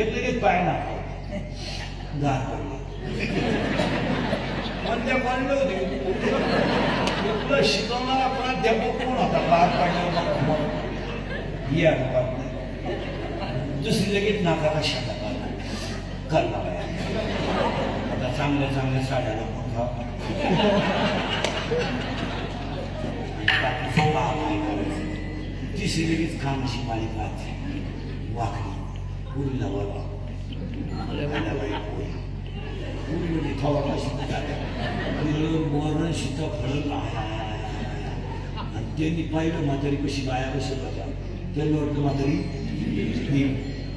एक लगेच पाय ना. गार पडले. पण त्या होते. तुला शिकवणारा प्राध्यापक कोण होता? पार पाडल्यावर ही अनुपात दुसरी लगेच नाकाला शाळा काढला करला बाया आता चांगल्या चांगल्या साड्या नको घ्या तिसरी लगेच कामाची मालिका असते वाकडी. पुरीला बरोबर पुरीमध्ये थोडा शिकता मरण शिता फळत आणि त्यांनी पाहिलं म्हातारी कशी बाया कशी होत्या त्यांना वाटतं म्हातारी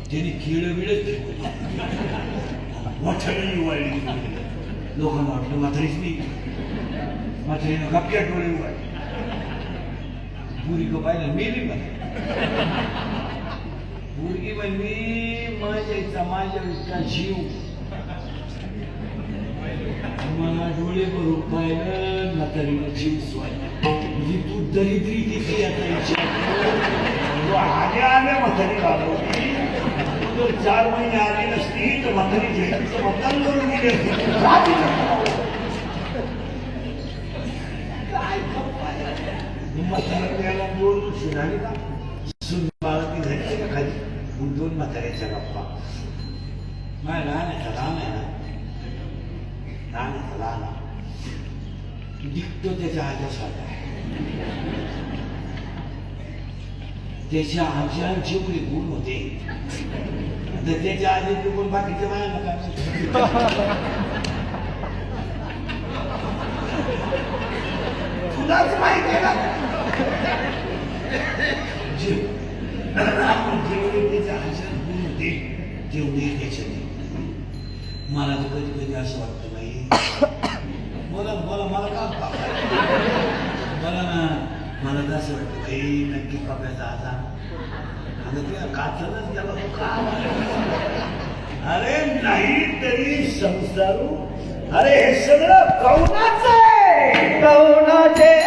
त्यांनी खेळ बिळच मोठ्याने वाढली लोकांना वाटलं म्हातारीच नाही म्हातारीनं गपक्या डोळे वाढली पुरी को पाहिलं मी मुलगी म्हणली म्हणजे इथचा इतका जीव. मला डोळे भरून पाहिलं ना तरी जीव स्वायला म्हणजे तू दरिद्री किती आता विचार आल्या आल्या म्हातारी घालवली तू जर चार महिने आली नसती तर म्हातारी जयंतीचं मतदान करून गेली असती. जा तिकडं. काय खप्पाय? दोन वर्ष का सून बाळाती झाली का खाली मग दोन म्हाताऱ्याच्या गप्पा. नाही लहान आहे लहान आहे ना? लहान आहे लहान आहे? दिखतो त्याच्या आजासाठी त्याच्या आजांचे एवढे गुण होते तर त्याच्या आजीचे गुण बाकीचे बायांना काय तुलाच माहिती आहे ना? जे- त्याच्या गुण होते त्याच्यात मला तर कधी कधी असं वाटतं नाही बोला बोला मला का बोला ना मला तर असं वाटतं काही नक्की पाप्याचा आता अगं तुला काचनच गेला तो का अरे नाही तरी संसारू अरे हे सगळं कौनाच आहे कौनाचे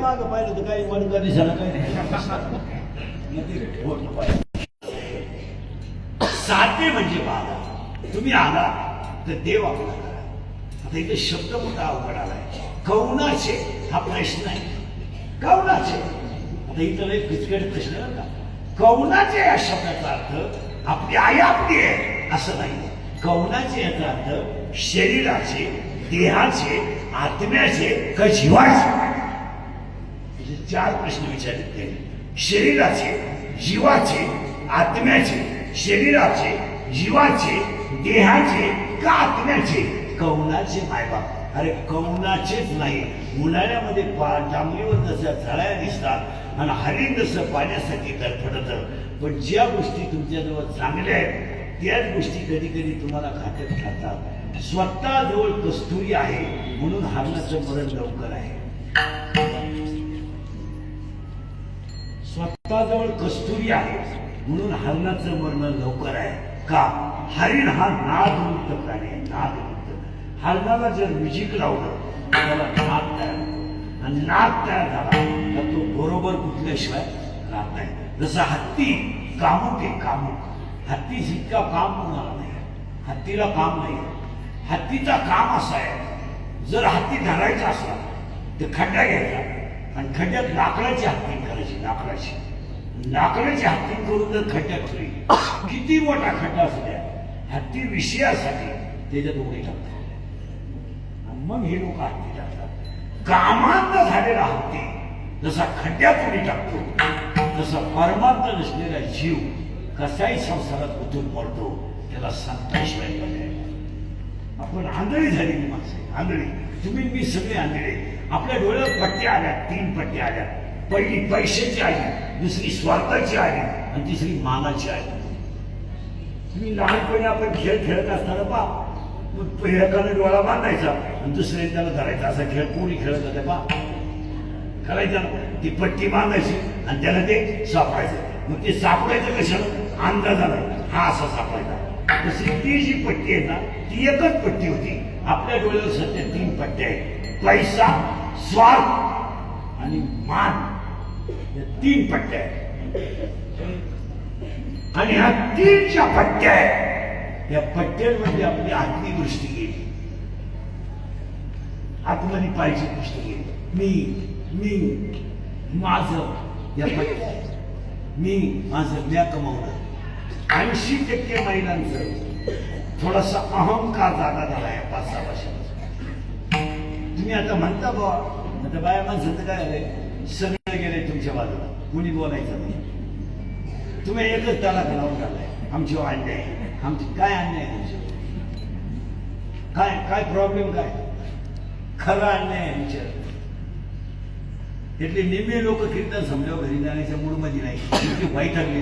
मागं पाहिलं तर काही मणका दिसायला काही मग ते ठोक पाहिलं. साध्य म्हणजे बाबा तुम्ही आला तर देव आपला करा. आता इथे शब्द मोठा अवघड आलाय? कौनाचे? हा प्रश्न आहे. कौनाचे? आता इथं एक फिचकट प्रश्न का. कौनाचे या शब्दाचा अर्थ आपली आई आपली आहे असं नाही. कौनाचे याचा अर्थ शरीराचे देहाचे आत्म्याचे का जीवाचे? चार प्रश्न विचारित त्यांनी शरीराचे जीवाचे आत्म्याचे शरीराचे जीवाचे देहाचे का आत्म्याचे? कवनाचे मायबाप अरे कौनाचेच नाही. उन्हाळ्यामध्ये पा डांबरीवर जसं झळ्या दिसतात आणि हरिण जसं पाण्यासाठी तडफडत पण ज्या गोष्टी तुमच्याजवळ चांगल्या आहेत त्याच गोष्टी कधी कधी तुम्हाला घातक ठरतात स्वतःजवळ कस्तुरी आहे म्हणून हरणाचं मरण लवकर आहे. स्वतःजवळ कस्तुरी आहे म्हणून हरणाचं मरण लवकर आहे. का? हरिण हा नादमुक्त प्राणी आहे. नाद हरणाला जर म्युझिक लावलं तर त्याला नाद तयार होतो. आणि नाद तयार झाला तर तो बरोबर कुठल्याशिवाय राहत नाही. जसं हत्ती कामुक आहे कामुक. हत्ती इतका काम होणार नाही हत्तीला काम नाही. हत्तीचा काम असा आहे जर हत्ती धरायचा असला तर खड्डा घ्यायचा. आणि खड्ड्यात लाकडाची हत्ती करायची लाकडाची. लाकडाची हत्ती करून जर खड्ड्यात ठेवली किती मोठा खड्डा असू द्या हत्ती विषयासाठी त्याच्यात उडी टाकतात. मग हे लोक हत्ती टाकतात कामांत झालेला हत्ती जसा खड्ड्यात उडी टाकतो जसा परमार्थ नसलेला जीव कसाही संसारात उतून पडतो त्याला संताशिवाय पर्याय आपण आंधळी झालेली माणसे आंधळी. तुम्ही मी सगळे आंधळे. आपल्या डोळ्यात पट्ट्या आल्या तीन पट्ट्या आल्या. पहिली पैशाची आली दुसरी स्वार्थाची आली आणि तिसरी मानाची आली तुम्ही लहानपणी आपण खेळ खेळत असताना पा पहिल्याकडे डोळा बांधायचा आणि दुसऱ्या त्याला धरायचा. असा खेळ कोणी खेळत होते बा? करायचा ना. ती पट्टी बांधायची आणि त्याला ते सापडायचं. मग ते सापडायचं कशाला? अंदाजाला हा असा सापडायचा. तशी ती जी पट्टी आहे ना ती एकच पट्टी होती. आपल्या डोळ्यावर सध्या तीन पट्ट्या आहेत. पैसा स्वार्थ आणि मान. या तीन पट्ट्या आहेत. आणि ह्या तीनच्या पट्ट्या आहेत. या पट्ट्यांमध्ये आपली आत्मी दृष्टी गेली. आतमध्ये पाहिजे दृष्टी गेली. मी मी माझं या पट्ट्या. मी माझं म्या कमावलं ऐंशी टक्के महिलांचं थोडासा अहंकार जागा झाला आहे पाच सहा वर्षापासून तुम्ही आता म्हणता बा आता बाया माणसाचं काय आलंय सगळे गेले तुमच्या बाजूला. कुणी बोलायचं नाही. तुम्ही एकच त्याला घालावून टाकलाय. आमची अन्याय आमची काय अन्याय तुमच्या काय काय प्रॉब्लेम काय? खरा अन्याय आहे विचार इथले निम्मे लोक कीर्तन समजाव घरी जाण्याच्या मूडमध्ये नाही. इतकी वाईट लागली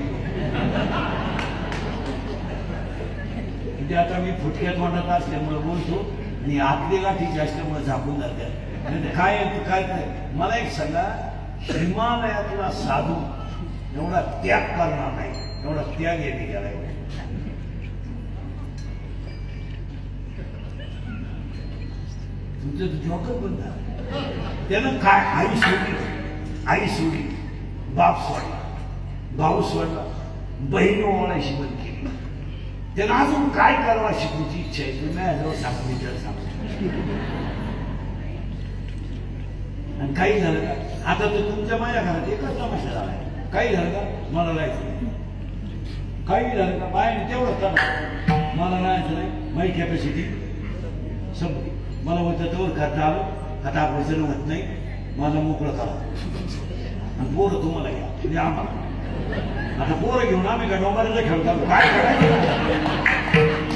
म्हणजे आता मी फुटक्या तोंडात असल्यामुळे बोलतो आणि आतली गाठी असल्यामुळे झाकून जाते. आणि काय काय मला एक सांगा हिमालयातला साधू एवढा त्याग करणार नाही. एवढा त्याग येते त्याला तुमचं जोकर बंद त्यानं काय आई सोडली? आई सोडली. बाप सोडला. भाऊ सोडला. बहीण ओळायची बंद केली. त्यानं अजून काय करावा शिकण्याची इच्छा आहे? तुम्ही माझ्याजवळ सांगू विचार सांगतो. आणि काही झालं का? आता तर तुमच्या माझ्या घरात एकच तमाशा झालाय. काही झालं का? मला जायचं नाही. काही झालं का? बाहेर तेवढंच मला राहायचं नाही. माझी कॅपॅसिटी संपली. मला म्हणतात तर खाता आलो आता आपण होत नाही? माझं मोकळं करा. आणि पोरं तुम्हाला घ्या म्हणजे आम्हाला. आता पोरं घेऊन आम्ही का डोंगराचा खेळतो काय करायचं?